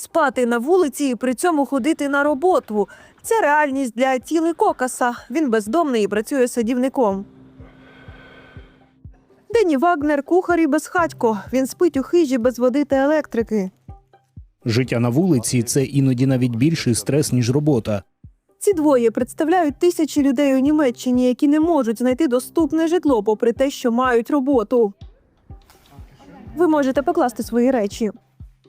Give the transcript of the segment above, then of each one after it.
Спати на вулиці і при цьому ходити на роботу. Це реальність для тіли Кокаса. Він бездомний і працює садівником. Дені Вагнер кухар і безхатько. Він спить у хижі без води та електрики. Життя на вулиці це іноді навіть більший стрес, ніж робота. Ці двоє представляють тисячі людей у Німеччині, які не можуть знайти доступне житло, попри те, що мають роботу. Ви можете покласти свої речі.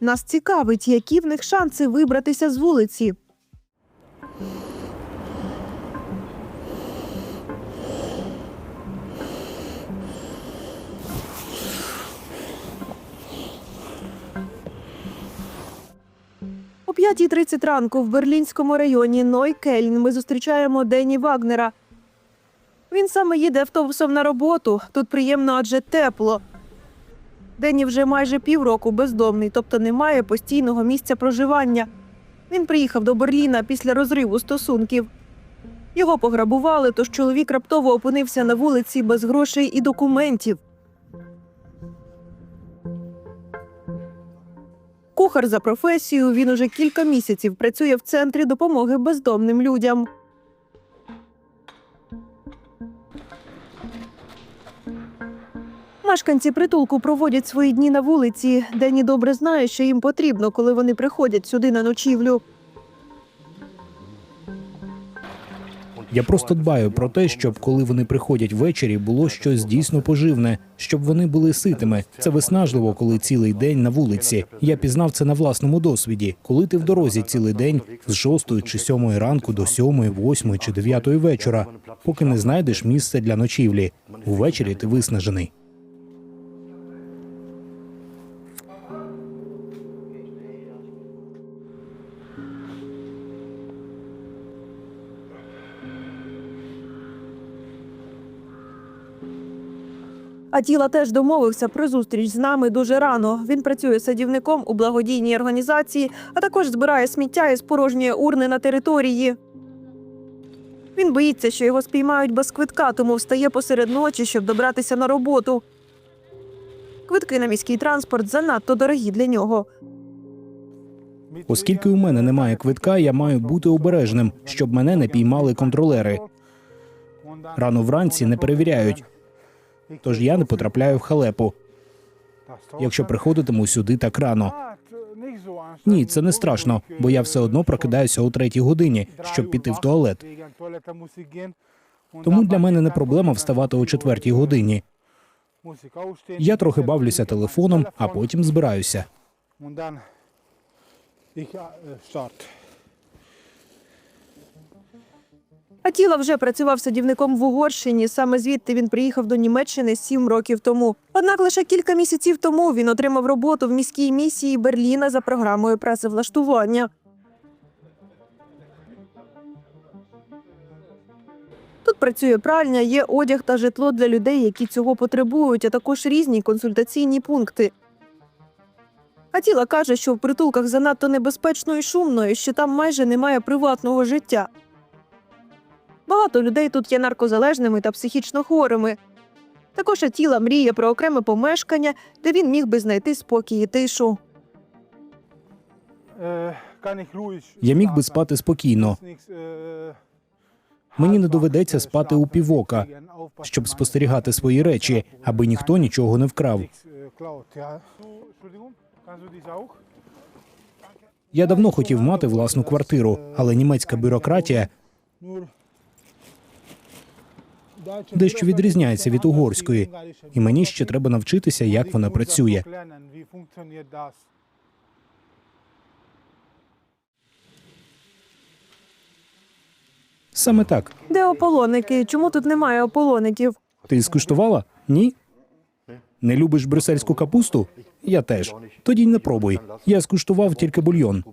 Нас цікавить, які в них шанси вибратися з вулиці. О 5.30 ранку в берлінському районі Нойкельн ми зустрічаємо Дені Вагнера. Він саме їде автобусом на роботу. Тут приємно, адже тепло. Дені вже майже півроку бездомний, тобто не має постійного місця проживання. Він приїхав до Берліна після розриву стосунків. Його пограбували, тож чоловік раптово опинився на вулиці без грошей і документів. Кухар за професією, він уже кілька місяців працює в центрі допомоги бездомним людям. Мешканці притулку проводять свої дні на вулиці. Дені добре знає, що їм потрібно, коли вони приходять сюди на ночівлю. Я просто дбаю про те, щоб коли вони приходять ввечері, було щось дійсно поживне, щоб вони були ситими. Це виснажливо, коли цілий день на вулиці. Я пізнав це на власному досвіді. Коли ти в дорозі цілий день з 6 чи 7 ранку до 7, 8 чи 9 вечора, поки не знайдеш місце для ночівлі. Увечері ти виснажений. А тіла теж домовився про зустріч з нами дуже рано. Він працює садівником у благодійній організації, а також збирає сміття із порожньої урни на території. Він боїться, що його спіймають без квитка, тому встає посеред ночі, щоб добратися на роботу. Квитки на міський транспорт занадто дорогі для нього. Оскільки у мене немає квитка, я маю бути обережним, щоб мене не піймали контролери. Рано вранці не перевіряють, тож я не потрапляю в халепу, якщо приходитиму сюди так рано. Ні, це не страшно, бо я все одно прокидаюся о третій годині, щоб піти в туалет. Тому для мене не проблема вставати о четвертій годині. Я трохи бавлюся телефоном, а потім збираюся. А тіла вже працював садівником в Угорщині. Саме звідти він приїхав до Німеччини сім років тому. Однак лише кілька місяців тому він отримав роботу в міській місії Берліна за програмою працевлаштування. Тут працює пральня, є одяг та житло для людей, які цього потребують, а також різні консультаційні пункти. А тіла каже, що в притулках занадто небезпечно і шумно, і що там майже немає приватного життя. Багато людей тут є наркозалежними та психічно хворими. Також Атіла мріє про окреме помешкання, де він міг би знайти спокій і тишу. Я міг би спати спокійно. Мені не доведеться спати у півока, щоб спостерігати свої речі, аби ніхто нічого не вкрав. Я давно хотів мати власну квартиру, але німецька бюрократія дещо відрізняється від угорської, і мені ще треба навчитися, як вона працює. Саме так. Де ополоники? Чому тут немає ополоників? Ти скуштувала? Ні? Не любиш брюссельську капусту? Я теж. Тоді й не пробуй. Я скуштував тільки бульйон.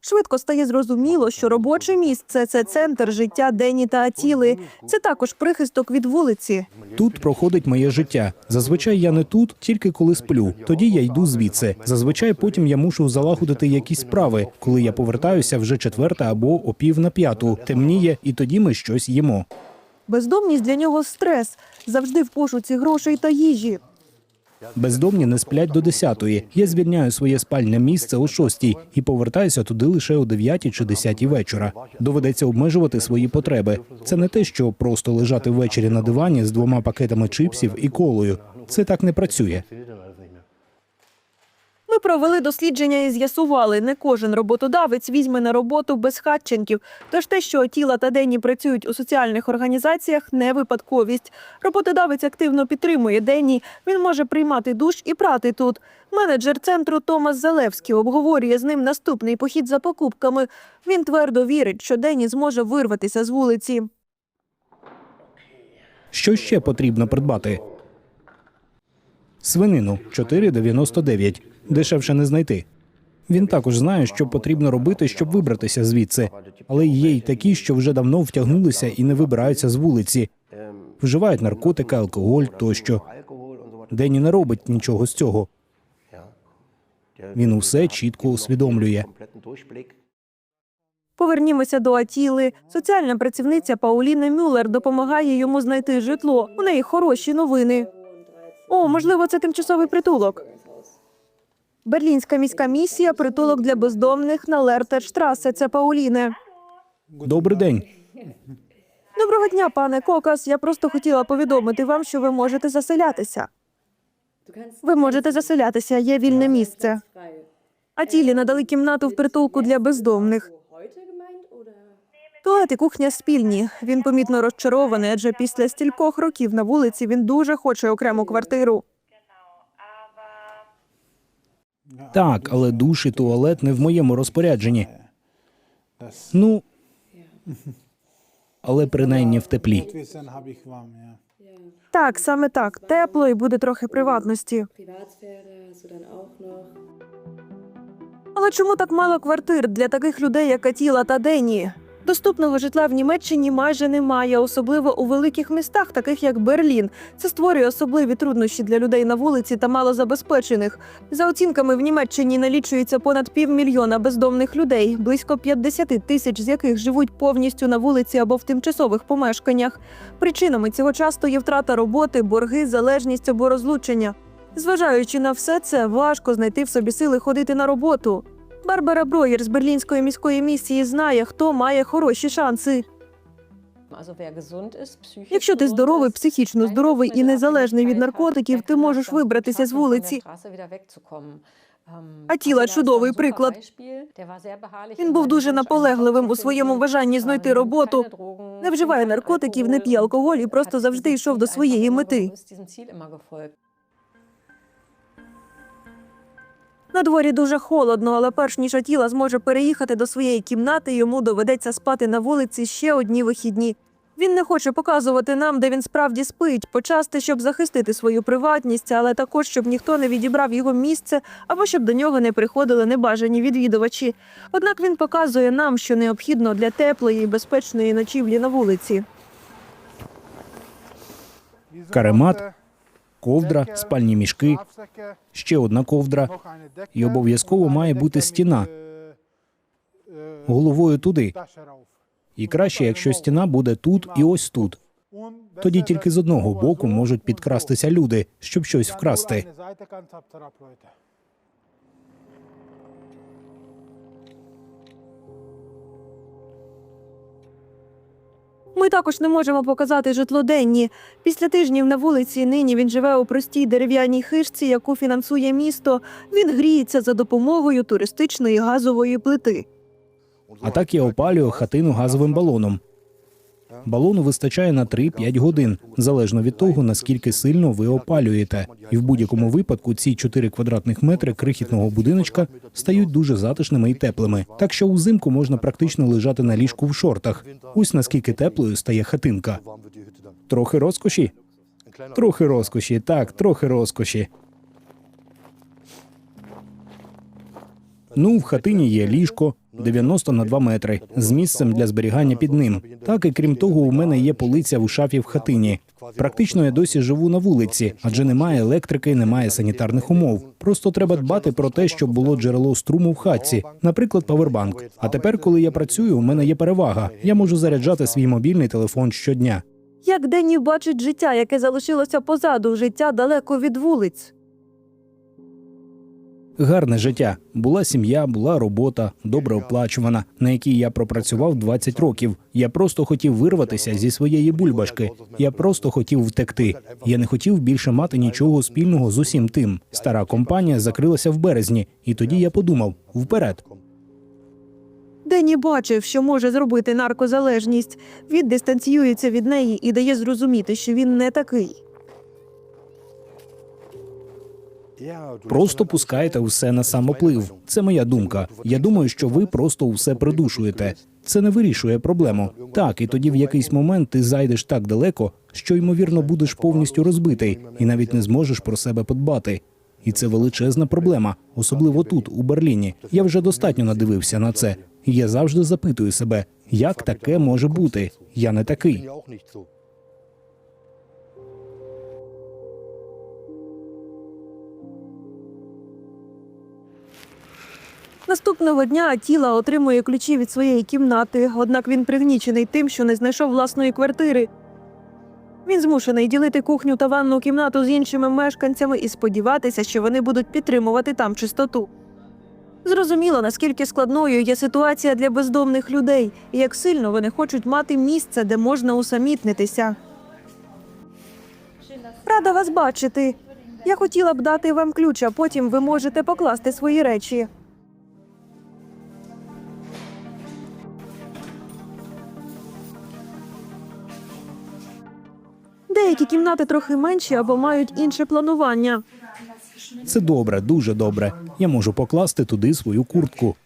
Швидко стає зрозуміло, що робоче місце це центр життя Дені та Атіли. Це також прихисток від вулиці. Тут проходить моє життя. Зазвичай я не тут, тільки коли сплю. Тоді я йду звідси. Зазвичай потім я мушу залагодити якісь справи, коли я повертаюся вже четверта або о пів на п'яту. Темніє, і тоді ми щось їмо. Бездомність для нього стрес, завжди в пошуці грошей та їжі. Бездомні не сплять до 10-ї. Я звільняю своє спальне місце о 6-й і повертаюся туди лише о 9 чи 10 вечора. Доведеться обмежувати свої потреби. Це не те, що просто лежати ввечері на дивані з двома пакетами чипсів і колою. Це так не працює. Ми провели дослідження і з'ясували, не кожен роботодавець візьме на роботу безхатченків. Тож те, що тіла та Денні працюють у соціальних організаціях, не випадковість. Роботодавець активно підтримує Денні. Він може приймати душ і прати тут. Менеджер центру Томас Залевський обговорює з ним наступний похід за покупками. Він твердо вірить, що Денні зможе вирватися з вулиці. Що ще потрібно придбати? Свинину 4,99. Дешевше не знайти. Він також знає, що потрібно робити, щоб вибратися звідси. Але є й такі, що вже давно втягнулися і не вибираються з вулиці, вживають наркотики, алкоголь тощо. Дені не робить нічого з цього. Він усе чітко усвідомлює. Повернімося до Атіли. Соціальна працівниця Пауліна Мюллер допомагає йому знайти житло. У неї хороші новини. О, можливо, це тимчасовий притулок. Берлінська міська місія притулок для бездомних на Лертерштрасе. Це Пауліне. Добрий день. Доброго дня, пане Кокас. Я просто хотіла повідомити вам, що ви можете заселятися. Ви можете заселятися, є вільне місце. Атілі надали кімнату в притулку для бездомних. Туалет і кухня спільні. Він помітно розчарований, адже після стількох років на вулиці він дуже хоче окрему квартиру. Так, але душ і туалет не в моєму розпорядженні. Ну, але принаймні в теплі. Так, саме так. Тепло і буде трохи приватності. Але чому так мало квартир для таких людей, як Атіла та Дені? Доступного житла в Німеччині майже немає, особливо у великих містах, таких як Берлін. Це створює особливі труднощі для людей на вулиці та малозабезпечених. За оцінками, в Німеччині налічується понад півмільйона бездомних людей, близько 50 тисяч з яких живуть повністю на вулиці або в тимчасових помешканнях. Причинами цього часто є втрата роботи, борги, залежність або розлучення. Зважаючи на все це, важко знайти в собі сили ходити на роботу. Барбара Броєр з берлінської міської місії знає, хто має хороші шанси. Якщо ти здоровий, психічно здоровий і незалежний від наркотиків, ти можеш вибратися з вулиці. А тіла чудовий приклад. Він був дуже наполегливим у своєму бажанні знайти роботу. Не вживає наркотиків, не п'є алкоголь і просто завжди йшов до своєї мети. На дворі дуже холодно, але перш ніж Атіла зможе переїхати до своєї кімнати, йому доведеться спати на вулиці ще одні вихідні. Він не хоче показувати нам, де він справді спить, почасти, щоб захистити свою приватність, але також щоб ніхто не відібрав його місце або щоб до нього не приходили небажані відвідувачі. Однак він показує нам, що необхідно для теплої і безпечної ночівлі на вулиці. Каремат, ковдра, спальні мішки, ще одна ковдра. І обов'язково має бути стіна. äh, äh, Головою туди. І краще, якщо стіна буде тут і ось тут. Тоді тільки з одного боку можуть підкрастися люди, щоб щось вкрасти. Ми також не можемо показати житло Денні. Після тижнів на вулиці нині він живе у простій дерев'яній хижці, яку фінансує місто. Він гріється за допомогою туристичної газової плити. А так я опалюю хатину газовим балоном. Балону вистачає на 3-5 годин, залежно від того, наскільки сильно ви опалюєте. І в будь-якому випадку ці 4 квадратних метри крихітного будиночка стають дуже затишними і теплими. Так що узимку можна практично лежати на ліжку в шортах. Ось наскільки теплою стає хатинка. Трохи розкоші? Трохи розкоші, так, трохи розкоші. Ну, в хатині є ліжко 90 на 2 метри з місцем для зберігання під ним. Так і крім того, у мене є полиця у шафі в хатині. Практично я досі живу на вулиці, адже немає електрики, немає санітарних умов. Просто треба дбати про те, щоб було джерело струму в хатці, наприклад, павербанк. А тепер, коли я працюю, у мене є перевага. Я можу заряджати свій мобільний телефон щодня. Як Денні бачить життя, яке залишилося позаду, життя далеко від вулиць. Гарне життя. Була сім'я, була робота, добре оплачувана, на якій я пропрацював 20 років. Я просто хотів вирватися зі своєї бульбашки. Я просто хотів втекти. Я не хотів більше мати нічого спільного з усім тим. Стара компанія закрилася в березні, і тоді я подумав: вперед. Дені бачив, що може зробити наркозалежність. Він дистанціюється від неї і дає зрозуміти, що він не такий. Просто пускаєте усе на самоплив. Це моя думка. Я думаю, що ви просто усе придушуєте. Це не вирішує проблему. Так, і тоді в якийсь момент ти зайдеш так далеко, що ймовірно будеш повністю розбитий і навіть не зможеш про себе подбати. І це величезна проблема, особливо тут, у Берліні. Я вже достатньо надивився на це. Я завжди запитую себе, як таке може бути? Я не такий. Наступного дня Тіла отримує ключі від своєї кімнати, однак він пригнічений тим, що не знайшов власної квартири. Він змушений ділити кухню та ванну кімнату з іншими мешканцями і сподіватися, що вони будуть підтримувати там чистоту. Зрозуміло, наскільки складною є ситуація для бездомних людей, і як сильно вони хочуть мати місце, де можна усамітнитися. Рада вас бачити. Я хотіла б дати вам ключ, а потім ви можете покласти свої речі. Деякі кімнати трохи менші або мають інше планування. Це добре, дуже добре. Я можу покласти туди свою куртку.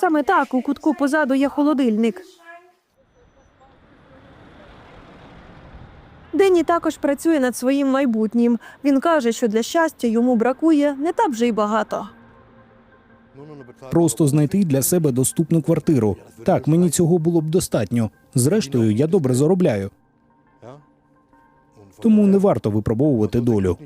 Саме так у кутку позаду є холодильник. Денні також працює над своїм майбутнім. Він каже, що для щастя йому бракує не так вже й багато. Просто знайти для себе доступну квартиру. Так, мені цього було б достатньо. Зрештою, я добре заробляю. Тому не варто випробовувати долю.